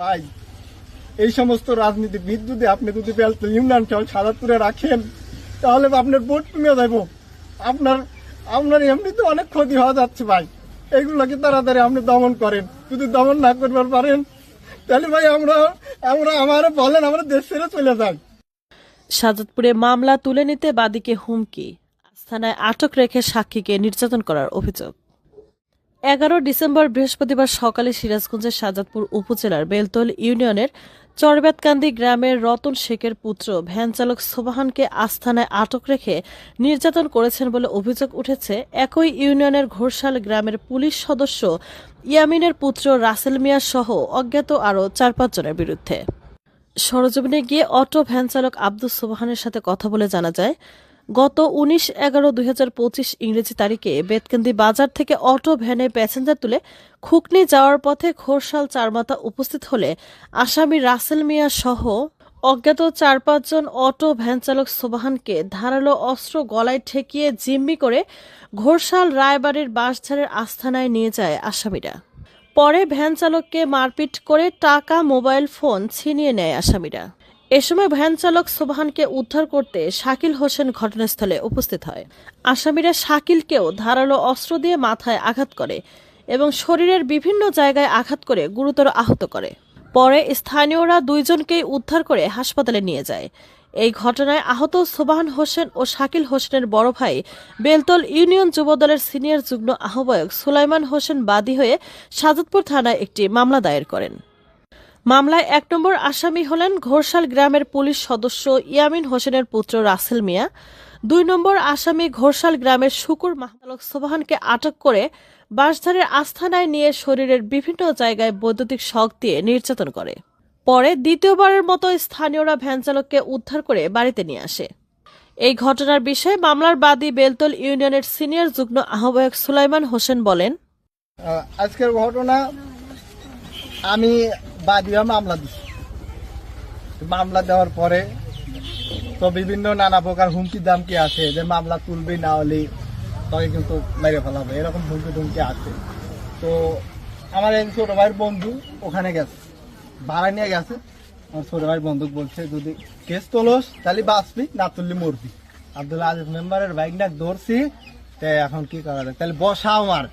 ভাই, এই সমস্ত রাজনীতিবিদ যদি আপনি যদি বেলতল ইউনিয়ন সাদাতুরে রাখেন, তাহলে আপনার ভোট কমে যাব আপনার আপনার এমনিতে অনেক ক্ষতি হওয়া যাচ্ছে ভাই। এইগুলোকে তাড়াতাড়ি আপনি দমন করেন। যদি দমন না করবার পারেন, তাহলে ভাই আমরা আমরা আমার বলেন, আমরা দেশ ছেড়ে চলে যাই। সাজাদপুরে মামলা তুলে নিতে বাদীকে হুমকি। আস্থানায় আটক রেখে সাক্ষীকে নির্যাতন করার অভিযোগ। এগারো ডিসেম্বর বৃহস্পতিবার সকালে সিরাজগঞ্জের সাজাদপুর উপজেলার বেলতল ইউনিয়নের চরবেতকান্দি গ্রামের রতন শেখের পুত্র ভ্যান চালক সোবাহানকে আস্থানায় আটক রেখে নির্যাতন করেছেন বলে অভিযোগ উঠেছে। একই ইউনিয়নের ঘোরশাল গ্রামের পুলিশ সদস্য ইয়ামিনের পুত্র রাসেল মিয়া সহ অজ্ঞাত আরও চার পাঁচজনের বিরুদ্ধে। সরজমিনে গিয়ে অটো ভ্যান চালক আব্দুস সোবাহানের সাথে কথা বলে জানা যায় গত উনিশ এগারো দুই ইংরেজি তারিখে বেতকান্দি বাজার থেকে অটো ভ্যানে প্যাসেঞ্জার তুলে খুকনি যাওয়ার পথে খোরশাল চারমাথা উপস্থিত হলে আসামি রাসেল মিয়া সহ অজ্ঞাত চার পাঁচজন অটো ভ্যান চালক সোবাহানকে ধারালো অস্ত্র গলায় ঠেকিয়ে জিম্মি করে ঘোরশাল রায়বাড়ির বাঁশঝাড়ের আস্থানায় নিয়ে যায় আসামিরা। পরে ভ্যান চালককে মারপিট করে টাকা, মোবাইল, ফোন ছিনিয়ে নেয় আসামিরা। এ সময় ভ্যান চালক সোবাহানকে উদ্ধার করতে শাকিল হোসেন ঘটনাস্থলে উপস্থিত হয়। আসামিরা শাকিলকেও ধারালো অস্ত্র দিয়ে মাথায় আঘাত করে এবং শরীরের বিভিন্ন জায়গায় আঘাত করে গুরুতর আহত করে। পরে স্থানীয়রা দুইজনকেই উদ্ধার করে হাসপাতালে নিয়ে যায়। এই ঘটনায় আহত সোবাহান হোসেন ও শাকিল হোসেনের বড় ভাই বেলতল ইউনিয়ন যুবদলের সিনিয়র যুগ্ম আহ্বায়ক সুলাইমান হোসেন বাদী হয়ে সাজাদপুর থানায় একটি মামলা দায়ের করেন। মামলায় এক নম্বর আসামি হলেন ঘোরশাল গ্রামের পুলিশ সদস্য ইয়ামিন হোসেনের পুত্র রাসেল মিয়া। দুই নম্বর আসামি ঘোরশাল গ্রামের শুকুর মাহতালক সোবাহানকে আটক করে বাঁশধারের আস্থানায় নিয়ে শরীরের বিভিন্ন জায়গায় বৈদ্যুতিক শক দিয়ে নির্যাতন করে। পরে দ্বিতীয়বারের মতো স্থানীয়রা ভ্যান চালককে উদ্ধার করে বাড়িতে নিয়ে আসে। এই ঘটনার বিষয়ে মামলার বাদী বেলতল ইউনিয়নের সিনিয়র যুগ্ম আহ্বায়ক সুলাইমান হোসেন বলেন আজকের ঘটনা আমি বাদীরা মামলা দিছি। মামলা দেওয়ার পরে তো বিভিন্ন নানা প্রকার হুমকি দামকি আছে যে মামলা তুলবি না হলে তবে কিন্তু মেরে ফেলাবে এরকম হুমকি ধুমকি আছে। তো আমার এক ছোট ভাইয়ের বন্ধু ওখানে গেছে, ভাড়া নিয়ে গেছে। আমার ছোট ভাইয়ের বন্ধু বলছে, যদি কেস তোলস, তাহলে বাঁচবি, না তুললি মরবি। আব্দুল্লাহ আজিজ মেম্বারের বাইক না ধরছি, তে এখন কি করা যায়? তাহলে বসা আমার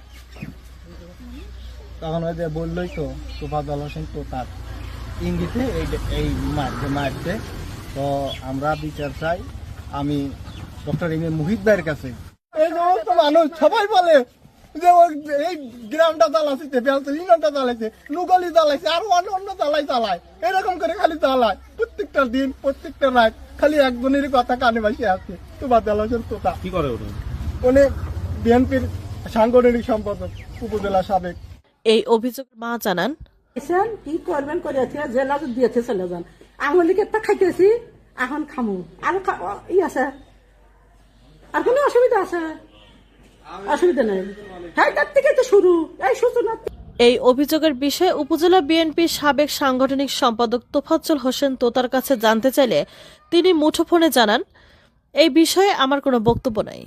তখন ওই যে বললোই তো তোফাদল হোসেন তো তার ইঙ্গিতে এই এই মারতে মারতে তো আমরা বিচার চাই আমি ডক্টর ইমে মুহিত ভাইয়ের কাছে। এই সমস্ত মানুষ সবাই বলে যে এই গ্রামটা চালাচ্ছে ইউনিয়নটা চালাইছে নুগলি চালাইছে আর অন্য অন্য চালাই চালায়। এরকম করে খালি চালায়। প্রত্যেকটা দিন প্রত্যেকটা রাত খালি একজনেরই কথা কানে বাসে আছে তোফাদল হোসেন তোতা কি করে উনি বিএনপির সাংগঠনিক সম্পাদক উপজেলা সাবেক। এই অভিযোগ মা জানান। কি করবেন করে জেলা দিয়েছে চলে যান। আঙুলি কেটটা খাইতেছি এখন খামু। আর ই আছে। আর কোনো অসুবিধা আছে? অসুবিধা নেই। হ্যাঁ তার থেকে তো শুরু। এই সূচনা এই অভিযোগের বিষয়ে উপজেলা বিএনপির সাবেক সাংগঠনিক সম্পাদক তোফাজ্জল হোসেন তোতার কাছে জানতে চাইলে তিনি মুঠোফোনে জানান। এই বিষয়ে আমার কোনো বক্তব্য নাই।